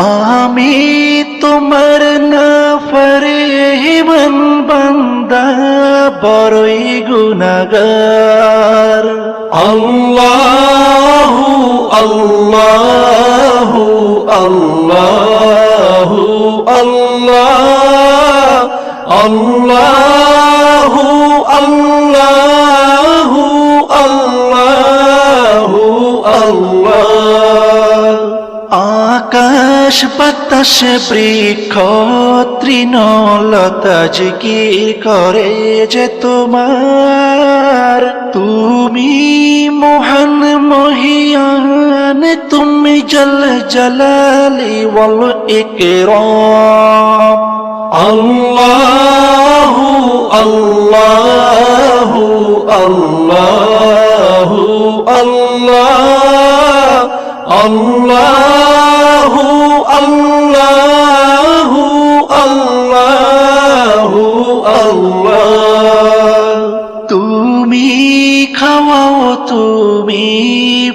আমি তোমার না ফরেহিবন বান্দা বড়ই গুনাগার আল্লাহু আল্লাহু আল্লাহু আল্লাহ আল্লাহু আল্লাহু আল্লাহু আকাশ বাতাস বৃক্ষ তৃণলতা জিকির করে যে তোমার। তুমি মহান মহিয়ান, তুমি জল জলালি বল আল্লাহ আল্লাহ আল্লাহ আল্লাহ আল্লাহ আল্লাহ আল্লাহ আল্লাহ। তুমি খাওয়াও, তুমি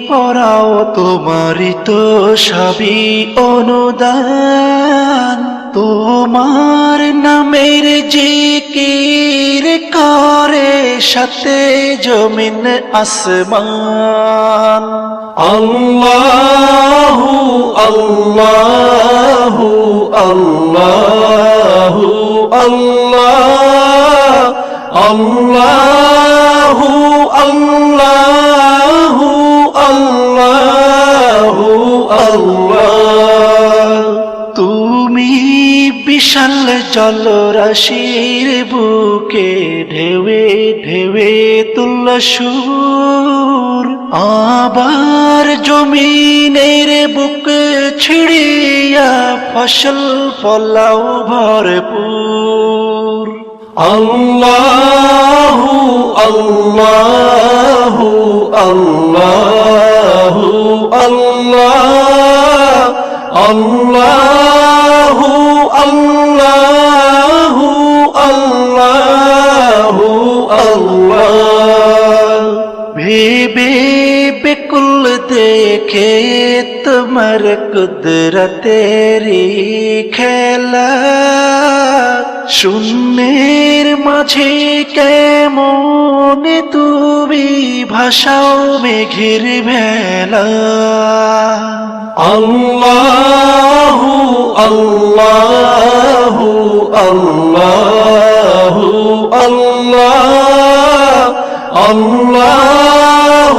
পড়াও তোমারই তো সবই অনুদান। তোমার নামের জিকির করে সাথে জমিন আসমান। আল্লাহ আল্লাহ আল্লাহ আল্লাহ আল্লাহ আল্লাহ। বিশাল জলরাশির বুকে ঢেউে ঢেউে তুল্ল সুর। আবার জমিনের বুক ছিড়িয়া ফসল ফলাও ভরপুর। আল্লাহ আল্লাহ আল্লাহ আল্লাহ আল্লাহ আল্লাহ আল্লাহ আল্লাহ। ভেবে বেকুল দেখে তোমার কুদরতেরি খেলা। শূন্যের মাঝে কেমন তুমি ভাষাও মেঘের ভেলা আল্লাহ আল্লাহ আল্লাহ আল্লাহ আল্লাহ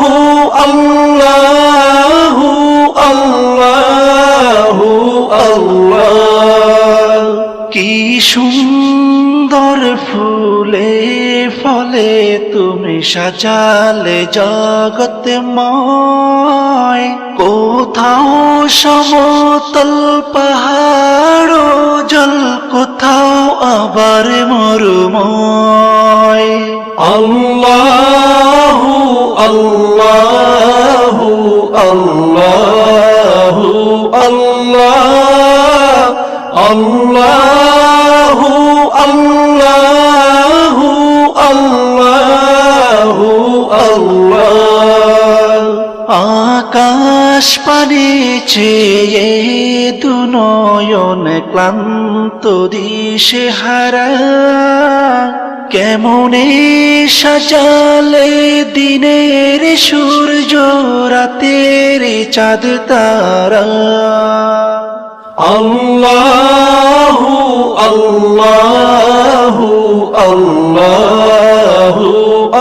আল্লাহ আল্লাহ আল্লাহ। কি সুন্দর ফুলে ফলে তুমি সাজালে জগত ময়। কোথাও সমতল পাহাড় জল কোথাও আবার মরুময়। আল্লাহ আল্লাহ আকাশ পানে চেয়ে দুনয়ন ক্লান্ত দিশে হারা। কেমনে সাজালে দিনের সূর্য রাতের চাঁদ তারা। আল্লাহ আল্লাহ আল্লাহ।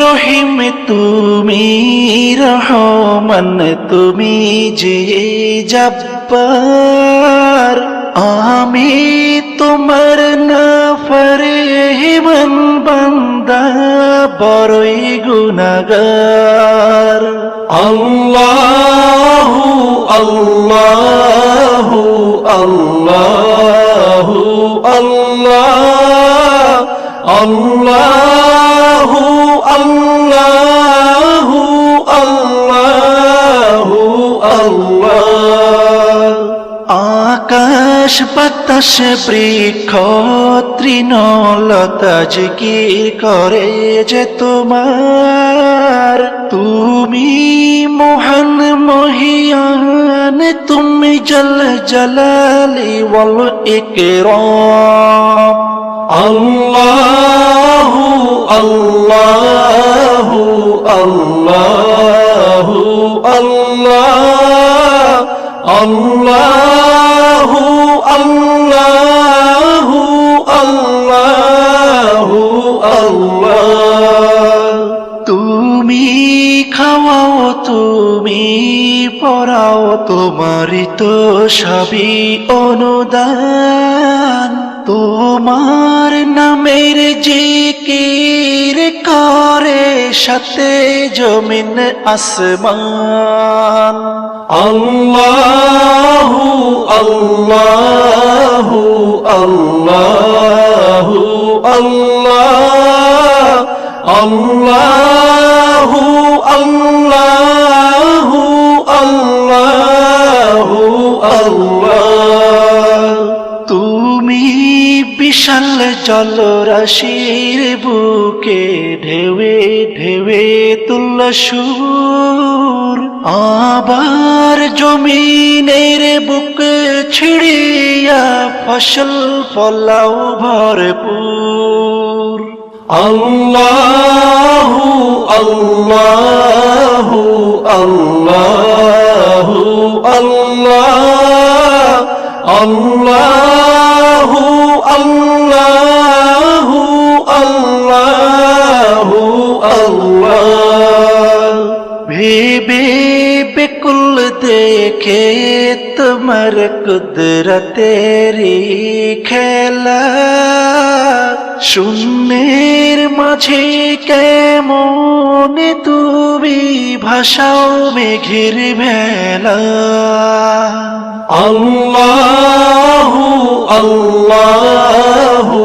রহিম তুমি, রহমান তুমি যে জব্বার। আমি তোমার না ফরেমান বান্দা, বড়ই গুনাগার। আল্লাহু আল্লাহু আল্লাহু, আল্লাহ, আল্লাহু আল্লাহু আল্লাহু আল্লাহ। আকাশ বাতাস বৃক্ষ তৃণলতা জিকির করে যে তোমার। তুমি মহান মহিয়ান তুমি জল জলালি বল একরম আল্লাহু আল্লাহু আল্লাহু আল্লাহ আল্লাহু আল্লাহু আল্লাহু আল্লাহ তুমি খাওয়াও, তুমি পড়াও তোমারই তো সবই অনুদান। তোমার নামের জিকির করে সাথে জমিন আসমান। আল্লাহু আল্লাহু আল্লাহু, আল্লাহ, আল্লাহু আল্লাহু আল্লাহু, আল্লাহ। বিশাল জলরাশির বুকে ঢেউে ঢেউে তুল্ল সুর। আবার জমিনের বুক ছিড়িয়া ফসল ফলাও ভরপুর। আল্লাহু আল্লাহু আল্লাহু, আল্লাহ, আল্লাহু। কুদরতেরি খেলা শূন্যের মাঝে কেমন তুমি ভাষাও মেঘের ভেলা আল্লাহু আল্লাহু।